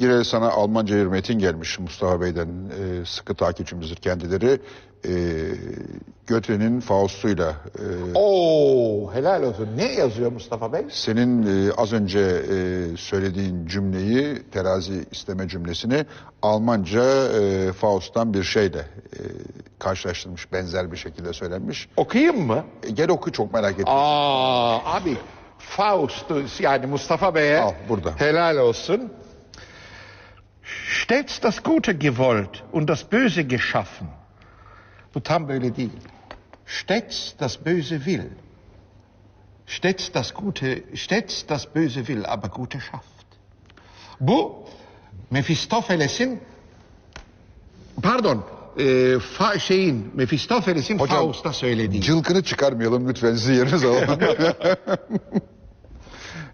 Yine sana Almanca bir metin gelmiş Mustafa Bey'den. e, sıkı takipçimizdir kendileri. E, Göte'nin Faust'uyla e, Oo helal olsun. Ne yazıyor Mustafa Bey? senin e, az önce e, söylediğin cümleyi, terazi isteme cümlesini Almanca e, Faust'tan bir şeyle e, karşılaştırmış, benzer bir şekilde söylenmiş. Okuyayım mı? E, gel oku çok merak ettim. Aa abi Faust yani Mustafa Bey'e Al, burada. helal olsun. Stets das Gute gewollt und das Böse geschaffen. Bu tam böyle değil. Stets das Böse will. Stets das Gute, stets das Böse will, aber Gute schafft. Bu Mephistopheles'in pardon e, fa, şeyin Mephistopheles'in Faust'a söylediği. Cılkını çıkarmayalım lütfen sizi yerinize alalım.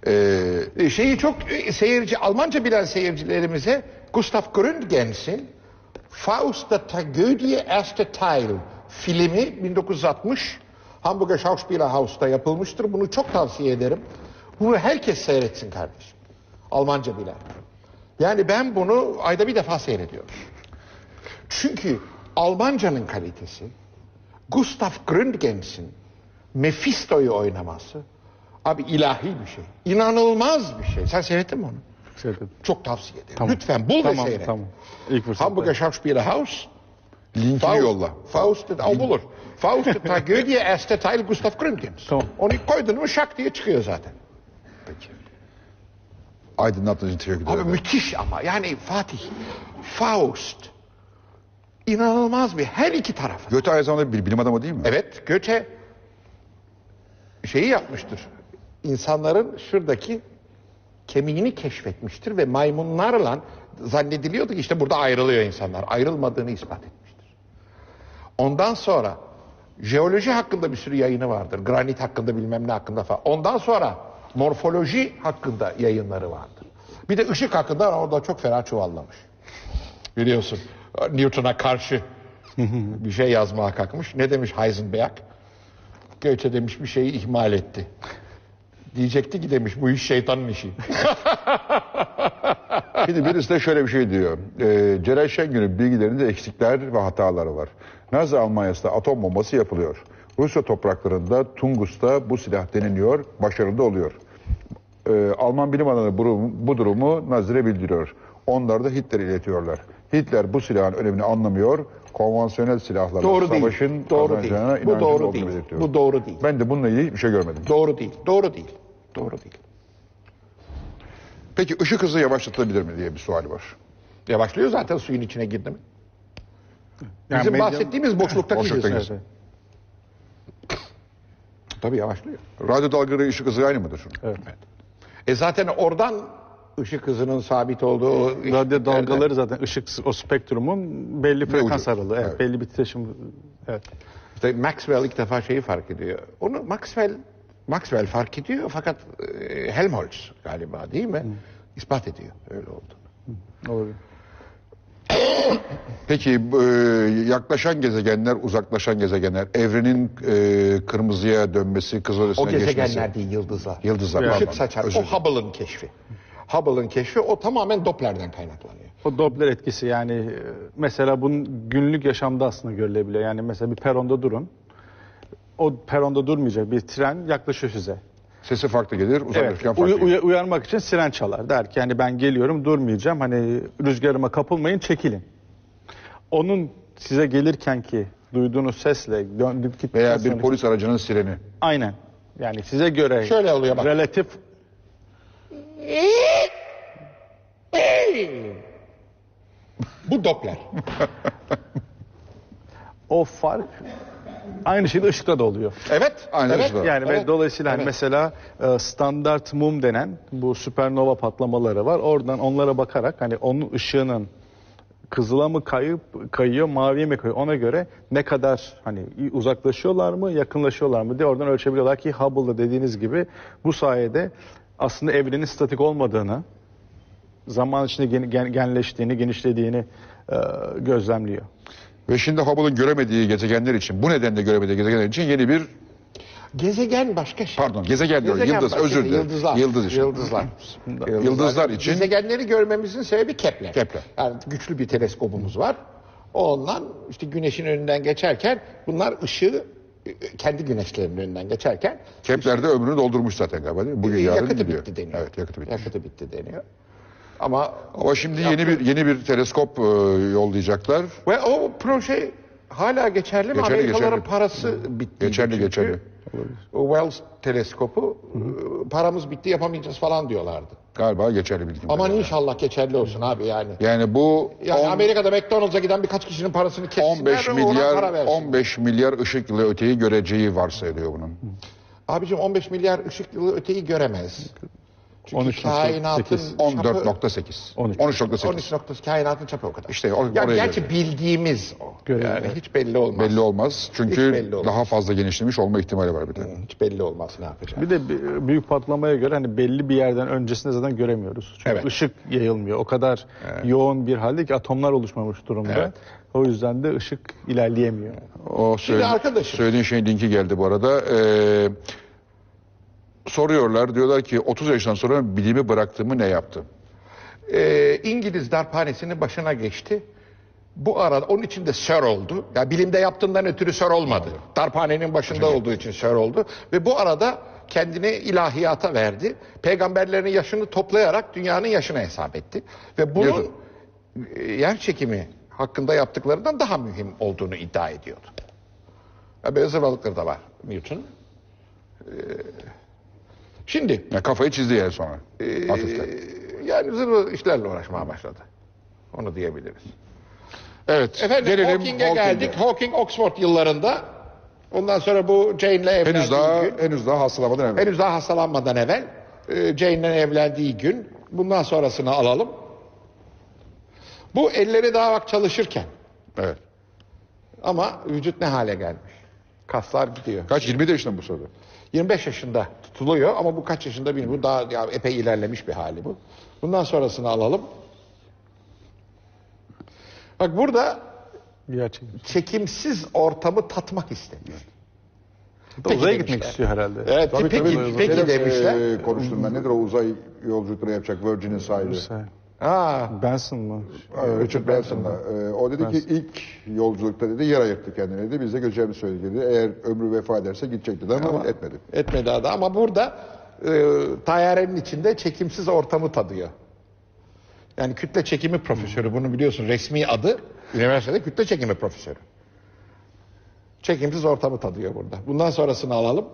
e, E, şeyi çok e, seyirci Almanca bilen seyircilerimize Gustav Gründgens'in Faust der Tragödie erste Teil filmi 1960 Hamburger Schauspielerhaus'ta yapılmıştır. Bunu çok tavsiye ederim. Bunu herkes seyretsin kardeşim. Almanca bilen. Yani ben bunu ayda bir defa seyrediyorum. Çünkü Almancanın kalitesi Gustav Gründgens'in Mephisto'yu oynaması abi ilahi bir şey. İnanılmaz bir şey. Sen seyrettin mi onu? Seyredelim. Çok tavsiye ederim. Tamam. Lütfen bul Tamam, ve seyret. tamam. İlk fırsatta. Hamburger Schauspielerhaus. linkini Faust, yolla. Faust, o bulur. Faust Tragödie erste Teil Gustav Gründgens. Tamam. Onu koydun mu şak diye çıkıyor zaten. Peki. Aydınlattığınız için teşekkür Abi ederim. müthiş ama yani Fatih Faust inanılmaz bir her iki taraf. Göte aynı zamanda bir bilim adamı değil mi? Evet Göte şeyi yapmıştır. İnsanların şuradaki kemiğini keşfetmiştir ve maymunlarla zannediliyordu ki işte burada ayrılıyor insanlar. Ayrılmadığını ispat etmiştir. Ondan sonra jeoloji hakkında bir sürü yayını vardır. Granit hakkında bilmem ne hakkında falan. Ondan sonra morfoloji hakkında yayınları vardır. Bir de ışık hakkında orada çok fena çuvallamış. Biliyorsun Newton'a karşı bir şey yazmaya kalkmış. Ne demiş Heisenberg? Goethe demiş bir şeyi ihmal etti. Diyecekti ki demiş bu iş şeytanın işi. Şimdi birisi de şöyle bir şey diyor. E, Celal Şengör'ün bilgilerinde eksikler ve hataları var. Nazi Almanya'sında atom bombası yapılıyor. Rusya topraklarında Tungus'ta bu silah deneniyor, başarılı oluyor. E, Alman bilim adamı bu, bu durumu Nazire bildiriyor. Onlar da Hitler'e iletiyorlar. Hitler bu silahın önemini anlamıyor. Konvansiyonel silahlarla Doğru değil. savaşın Doğru değil. Bu doğru değil. belirtiyor. Bu doğru değil. Ben de bununla ilgili bir şey görmedim. Doğru değil. Doğru değil. Doğru değil. Peki ışık hızı yavaşlatılabilir mi diye bir sual var. Yavaşlıyor zaten suyun içine girdi mi? Yani Bizim medya- bahsettiğimiz Boşlukta hız. gitsin. Tabii yavaşlıyor. Radyo dalgaları ışık hızı aynı mıdır? Evet. E zaten oradan ışık hızının sabit olduğu Radyo dalgaları zaten ışık o spektrumun belli frekans aralığı. Evet, Evet. belli bir titreşim. Evet. İşte Maxwell ilk defa şeyi fark ediyor. Onu Maxwell Maxwell fark ediyor fakat e, Helmholtz galiba değil mi? İspat ediyor öyle oldu. Olabilir. Peki e, yaklaşan gezegenler, uzaklaşan gezegenler, evrenin e, kırmızıya dönmesi, kızıl O ötesine geçmesi. gezegenler değil yıldızlar. Yıldızlar, Işık pardon. saçar. Özür O Hubble'ın keşfi. Hubble'ın keşfi o tamamen Doppler'den kaynaklanıyor. O Doppler etkisi yani e, mesela bunun günlük yaşamda aslında görülebiliyor. Yani mesela bir peronda durun. O peronda durmayacak bir tren yaklaşıyor size. Sesi farklı gelir, Evet. uzaklaşırken farklı uy- gelir. uy- uyarmak için siren çalar. Der ki hani ben geliyorum durmayacağım. Hani rüzgarıma kapılmayın çekilin. Onun size gelirken ki duyduğunuz sesle döndüp gittikten Veya bir sonraki- polis aracının sireni. Aynen. Yani size göre Şöyle oluyor bak. relatif Bu Doppler. o fark aynı şey de ışıkta da oluyor. Evet. Aynen evet. ışıkta. Yani ve Evet, dolayısıyla hani evet. mesela e, standart mum denen bu süpernova patlamaları var. Oradan onlara bakarak hani onun ışığının kızıla mı kayıp kayıyor, maviye mi kayıyor ona göre ne kadar hani uzaklaşıyorlar mı, yakınlaşıyorlar mı diye oradan ölçebiliyorlar ki Hubble'da dediğiniz gibi bu sayede aslında evrenin statik olmadığını, zaman içinde gen- gen- genleştiğini, genişlediğini e, gözlemliyor. Ve şimdi Hubble'ın göremediği gezegenler için, bu nedenle göremediği gezegenler için yeni bir Gezegen başka şey. Pardon, gezegen diyorum, yıldız, başka özür şey, dilerim. Yıldızlar. Yıldız için. Yıldızlar. Yıldızlar için- Gezegenleri görmemizin sebebi Kepler. Kepler. Yani güçlü bir teleskopumuz var. Ondan işte güneşin önünden geçerken bunlar ışığı kendi güneşlerinin önünden geçerken Kepler'de ömrünü doldurmuş zaten galiba değil mi? Bugün yarın yakıtı gidiyor. bitti deniyor. Evet yakıtı bitti. Yakıtı bitti deniyor. Ama Ama şimdi yeni bir yeni bir teleskop e, yollayacaklar. ve o proje hala geçerli mi? Geçerli, Amerikalıların geçerli. parası bitti. Geçerli, geçerli. O Wells teleskopu e, paramız bitti yapamayacağız falan diyorlardı. Galiba geçerli bildiğim Aman kadarıyla. inşallah geçerli olsun abi yani. Yani bu Yani on- Amerika'da McDonald's'a giden birkaç kişinin parasını kessinler 15 ve ona para milyar versin. 15 milyar ışık yılı öteyi göreceği varsayılıyor bunun. Abicim 15 milyar ışık yılı öteyi göremez. Çünkü 13.8. kainatın çapı 14.8. 13. 13.8. 13 noktası kainatın çapı o kadar. İşte o- ya oraya gerçi bildiğimiz o. Görelim, yani evet. hiç belli olmaz. Belli olmaz. Çünkü belli olmaz. daha fazla genişlemiş olma ihtimali var bir de. Hiç belli olmaz ne yapacak. Bir de büyük patlamaya göre hani belli bir yerden öncesinde zaten göremiyoruz. Çünkü Evet. ışık yayılmıyor. O kadar yoğun bir halde ki atomlar oluşmamış durumda. Evet. O yüzden de ışık ilerleyemiyor. O söyle- arkadaşım- söylediğin şeyin linki geldi bu arada. Ee, soruyorlar diyorlar ki 30 yaşından sonra bilimi bıraktığımı ne yaptım? Ee, İngiliz darphanesinin başına geçti. Bu arada onun için de sör oldu. Ya bilimde yaptığından ötürü sör olmadı. Darphanenin başında olduğu için sör oldu. Ve bu arada kendini ilahiyata verdi. Peygamberlerin yaşını toplayarak dünyanın yaşını hesap etti. Ve bunun Yazın. e, yer çekimi hakkında yaptıklarından daha mühim olduğunu iddia ediyordu. Ya böyle zırvalıkları da var Newton. Ee, şimdi Yani kafayı çizdi yani sonra. Hafiften. ee, yani zırhlı işlerle uğraşmaya başladı. Onu diyebiliriz. Evet. Efendim gelelim Hawking'e Hawking'e. geldik. Hawking Oxford yıllarında. Ondan sonra bu Jane'le evlendiği Henüz daha gün. henüz daha hastalamadan evvel. Henüz daha hastalanmadan evvel. e, Jane'le evlendiği gün. Bundan sonrasını alalım. Bu elleri daha bak çalışırken. Evet. Ama vücut ne hale gelmiş? Kaslar gidiyor. Kaç 20 yaşında bu sırada? 25 yaşında tutuluyor ama bu kaç yaşında bilmiyorum. Bu daha ya, epey ilerlemiş bir hali bu. Bundan sonrasını alalım. Bak burada Gerçek. çekimsiz ortamı tatmak istemiyor. Peki Uzaya demişler. gitmek istiyor herhalde. Evet, Tabii peki, tabii. peki Şeyler, demişler. e, konuştum ben. Nedir o uzay yolculukları yapacak Virgin'in sahibi? Ha, Benson mı? Ee, Richard Branson'la. Ee, o dedi ki ilk yolculukta dedi yer ayırttı kendine dedi. Biz de göçeceğimizi söyledi dedi. Eğer ömrü vefa ederse gidecek dedi ama, etmedi. etmedi adı ama burada e, tayyarenin içinde çekimsiz ortamı tadıyor. Yani kütle çekimi profesörü bunu biliyorsun resmi adı üniversitede kütle çekimi profesörü. Çekimsiz ortamı tadıyor burada. Bundan sonrasını alalım.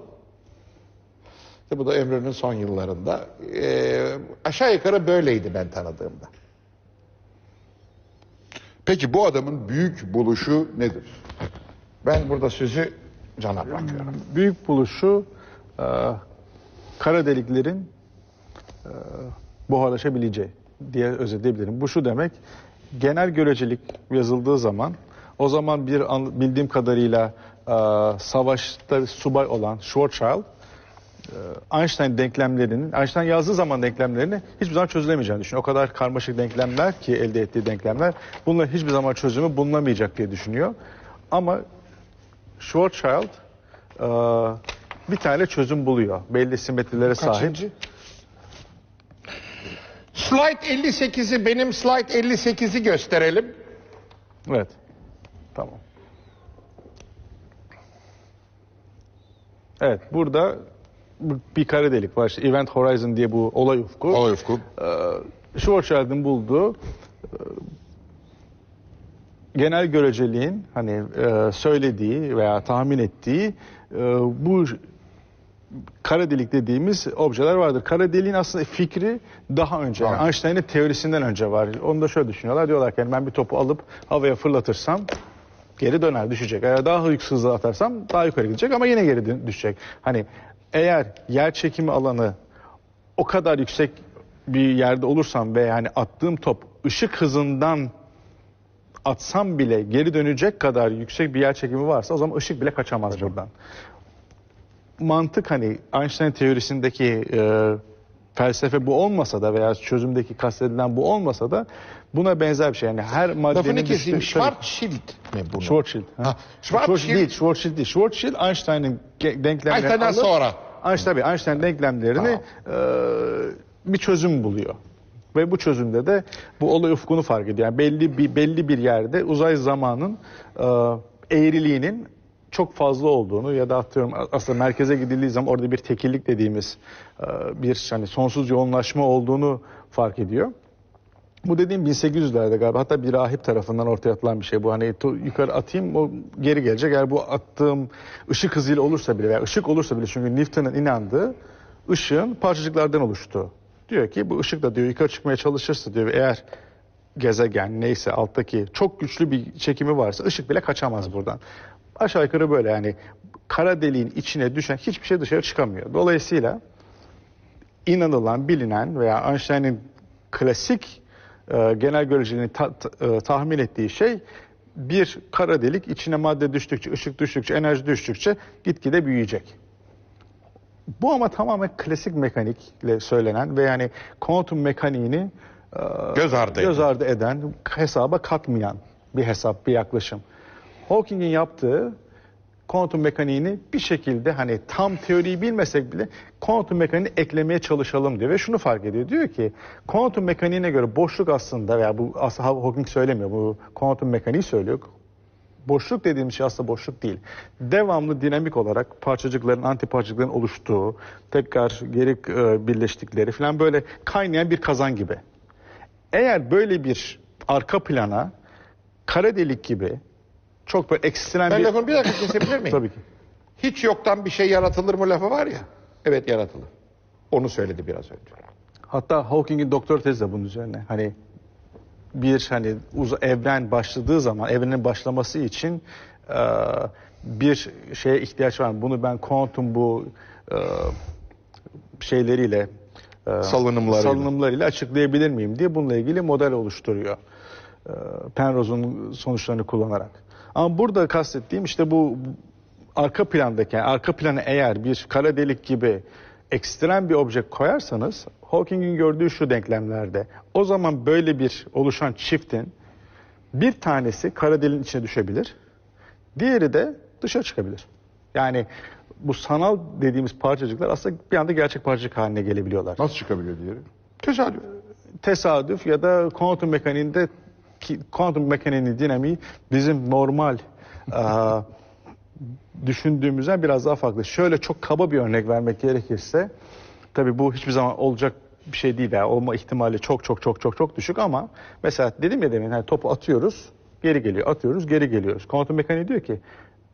İşte bu da ömrünün son yıllarında. E, aşağı yukarı böyleydi ben tanıdığımda. Peki bu adamın büyük buluşu nedir? Ben burada sözü Can'a bırakıyorum. Büyük buluşu e, kara deliklerin e, buharlaşabileceği diye özetleyebilirim. Bu şu demek, genel görecelik yazıldığı zaman, o zaman bir an- bildiğim kadarıyla e, savaşta subay olan Schwarzschild, Einstein denklemlerinin, Einstein yazdığı zaman denklemlerini hiçbir zaman çözülemeyeceğini düşünüyor. O kadar karmaşık denklemler ki elde ettiği denklemler, bunların hiçbir zaman çözümü bulunamayacak diye düşünüyor. Ama Schwarzschild e, bir tane çözüm buluyor. Belli simetrilere sahip. Kaçıncı? Slide 58'i benim slide 58'i gösterelim. Evet. Tamam. Evet burada bu- bir kare delik var. İşte Event Horizon diye bu olay ufku. Olay ufku. Schwarzschild'in bulduğu e, genel göreceliğin hani e, söylediği veya tahmin ettiği e, bu kara delik dediğimiz objeler vardır. Kara deliğin aslında fikri daha önce. Yani. Einstein'ın teorisinden önce var. Onu da şöyle düşünüyorlar. Diyorlar ki yani ben bir topu alıp havaya fırlatırsam geri döner düşecek. Eğer daha hızlı atarsam daha yukarı gidecek ama yine geri düşecek. Hani eğer yer çekimi alanı o kadar yüksek bir yerde olursam ve yani attığım top ışık hızından atsam bile geri dönecek kadar yüksek bir yer çekimi varsa o zaman ışık bile kaçamaz buradan. Mantık hani Einstein teorisindeki e, felsefe bu olmasa da veya çözümdeki kastedilen bu olmasa da buna benzer bir şey. Yani her maddenin Lafını keseyim. düştüğü- Tabii. Schwarzschild mi bunu? Schwarzschild. ha. Schwarzschild Schwarzschild- değil, Schwarzschild değil. Schwarzschild Einstein'ın denklemlerini Einstein'dan alıp- sonra. Einstein tabii Einstein denklemlerini e, bir çözüm buluyor. Ve bu çözümde de bu olay ufkunu fark ediyor. Yani belli bir belli bir yerde uzay zamanın e, eğriliğinin çok fazla olduğunu ya da atıyorum aslında merkeze gidildiği zaman orada bir tekillik dediğimiz e, bir hani sonsuz yoğunlaşma olduğunu fark ediyor. Bu dediğim 1800'lerde galiba hatta bir rahip tarafından ortaya atılan bir şey bu. Hani yukarı atayım o geri gelecek. Eğer bu attığım ışık hızıyla olursa bile veya ışık olursa bile çünkü Newton'un inandığı ışığın parçacıklardan oluştuğu. Diyor ki bu ışık da diyor yukarı çıkmaya çalışırsa diyor eğer gezegen neyse alttaki çok güçlü bir çekimi varsa ışık bile kaçamaz buradan. Aşağı yukarı böyle yani kara deliğin içine düşen hiçbir şey dışarı çıkamıyor. Dolayısıyla inanılan, bilinen veya Einstein'ın klasik e, genel göreceliğini ta- e, tahmin ettiği şey bir kara delik içine madde düştükçe, ışık düştükçe, enerji düştükçe gitgide büyüyecek. Bu ama tamamen klasik mekanikle söylenen ve yani kuantum mekaniğini Göz ardı göz eden. ardı eden, hesaba katmayan bir hesap, bir yaklaşım. Hawking'in yaptığı kuantum mekaniğini bir şekilde hani tam teoriyi bilmesek bile kuantum mekaniğini eklemeye çalışalım diyor ve şunu fark ediyor. Diyor ki kuantum mekaniğine göre boşluk aslında veya bu aslında Hawking söylemiyor bu kuantum mekaniği söylüyor. Boşluk dediğimiz şey aslında boşluk değil. Devamlı dinamik olarak parçacıkların, antiparçacıkların oluştuğu, tekrar geri e, birleştikleri falan böyle kaynayan bir kazan gibi. Eğer böyle bir arka plana kara delik gibi çok böyle ekstrem Ben bir... lafını bir dakika kesebilir miyim? Tabii ki. Hiç yoktan bir şey yaratılır mı lafı var ya. Evet yaratılır. Onu söyledi biraz önce. Hatta Hawking'in doktor tezi de bunun üzerine. Hani bir hani uz evren başladığı zaman evrenin başlaması için e, bir şeye ihtiyaç var. Bunu ben kuantum bu e, şeyleriyle e, Salınımlarıyla. salınımlarıyla açıklayabilir miyim diye bununla ilgili model oluşturuyor. E, Penrose'un sonuçlarını kullanarak. Ama burada kastettiğim işte bu arka plandaki, yani arka plana eğer bir kara delik gibi ekstrem bir obje koyarsanız Hawking'in gördüğü şu denklemlerde o zaman böyle bir oluşan çiftin bir tanesi kara deliğin içine düşebilir. Diğeri de dışarı çıkabilir. Yani bu sanal dediğimiz parçacıklar aslında bir anda gerçek parçacık haline gelebiliyorlar Nasıl çıkabiliyor diğeri? Tesadüf. tesadüf ya da kuantum mekaniğinde ki kuantum mekaniğinin dinamiği bizim normal aa, düşündüğümüzden biraz daha farklı. Şöyle çok kaba bir örnek vermek gerekirse tabii bu hiçbir zaman olacak bir şey değil. Yani olma ihtimali çok çok çok çok çok düşük ama mesela dedim ya demin hani topu atıyoruz geri geliyor atıyoruz geri geliyoruz. Kuantum mekaniği diyor ki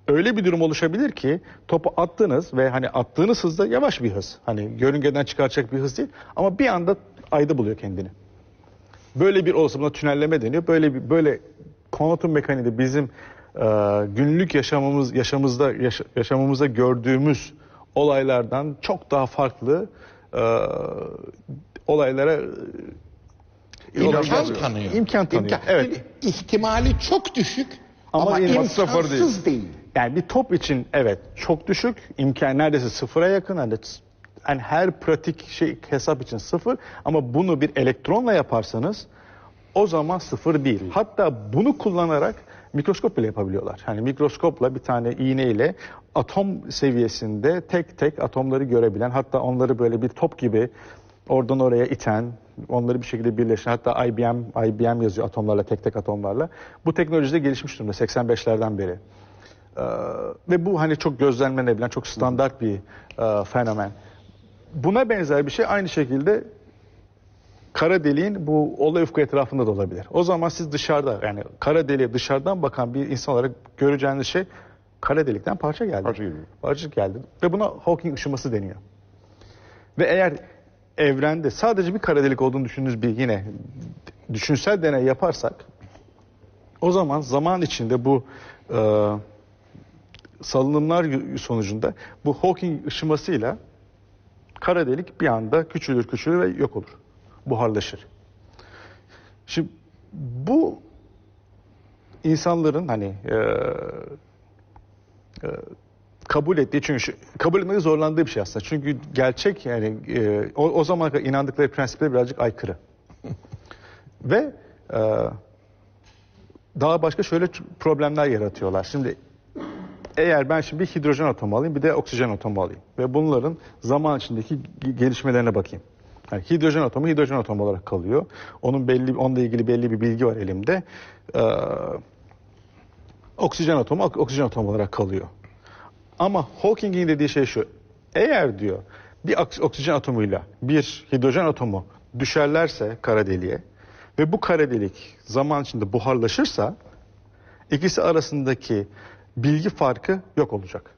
öyle bir durum oluşabilir ki topu attınız ve hani attığınız hızda yavaş bir hız. Hani yörüngeden çıkaracak bir hız değil ama bir anda ayda buluyor kendini. Böyle bir olası buna tünelleme deniyor. Böyle bir böyle kuantum mekaniği de bizim e, günlük yaşamımız yaşamımızda yaşa- yaşamımızda gördüğümüz olaylardan çok daha farklı e, olaylara e, İmkan tanıyor. İmkan tanıyor. Evet. Şimdi ihtimali çok düşük Ama ama, imkansız değil. değil. Yani bir top için evet çok düşük, imkan neredeyse sıfıra yakın. Hani, hani her pratik şey hesap için sıfır ama bunu bir elektronla yaparsanız o zaman sıfır değil. Hatta bunu kullanarak mikroskop bile yapabiliyorlar. Hani mikroskopla bir tane iğneyle atom seviyesinde tek tek atomları görebilen hatta onları böyle bir top gibi oradan oraya iten, onları bir şekilde birleştiren hatta IBM IBM yazıyor atomlarla tek tek atomlarla. Bu teknoloji de gelişmiş durumda 85'lerden beri. Ee, ve bu hani çok gözlemlenebilen, çok standart bir e, fenomen. Buna benzer bir şey aynı şekilde kara deliğin bu olay ufku etrafında da olabilir. O zaman siz dışarıda yani kara deliğe dışarıdan bakan bir insan olarak göreceğiniz şey kara delikten parça geldi. Parça geliyor. Parçacık geldi. Ve buna Hawking ışıması deniyor. Ve eğer evrende sadece bir kara delik olduğunu düşündüğünüz bir yine düşünsel deney yaparsak o zaman zaman içinde bu e, salınımlar sonucunda bu Hawking ışımasıyla kara delik bir anda küçülür küçülür ve yok olur. Buharlaşır. Şimdi bu insanların hani e, e, kabul ettiği çünkü kabul etmekte zorlandığı bir şey aslında. Çünkü gerçek yani e, o, o zamana kadar inandıkları prensiplere birazcık aykırı. Ve e, daha başka şöyle problemler yaratıyorlar. Şimdi eğer ben şimdi bir hidrojen atomu alayım bir de oksijen atomu alayım ve bunların zaman içindeki ge- gelişmelerine bakayım. Yani hidrojen atomu hidrojen atomu olarak kalıyor. Onun belli onunla ilgili belli bir bilgi var elimde. Ee, oksijen atomu ok- oksijen atomu olarak kalıyor. Ama Hawking'in dediği şey şu. Eğer diyor bir oks- oksijen atomuyla bir hidrojen atomu düşerlerse kara deliğe ve bu kara delik zaman içinde buharlaşırsa ikisi arasındaki bilgi farkı yok olacak.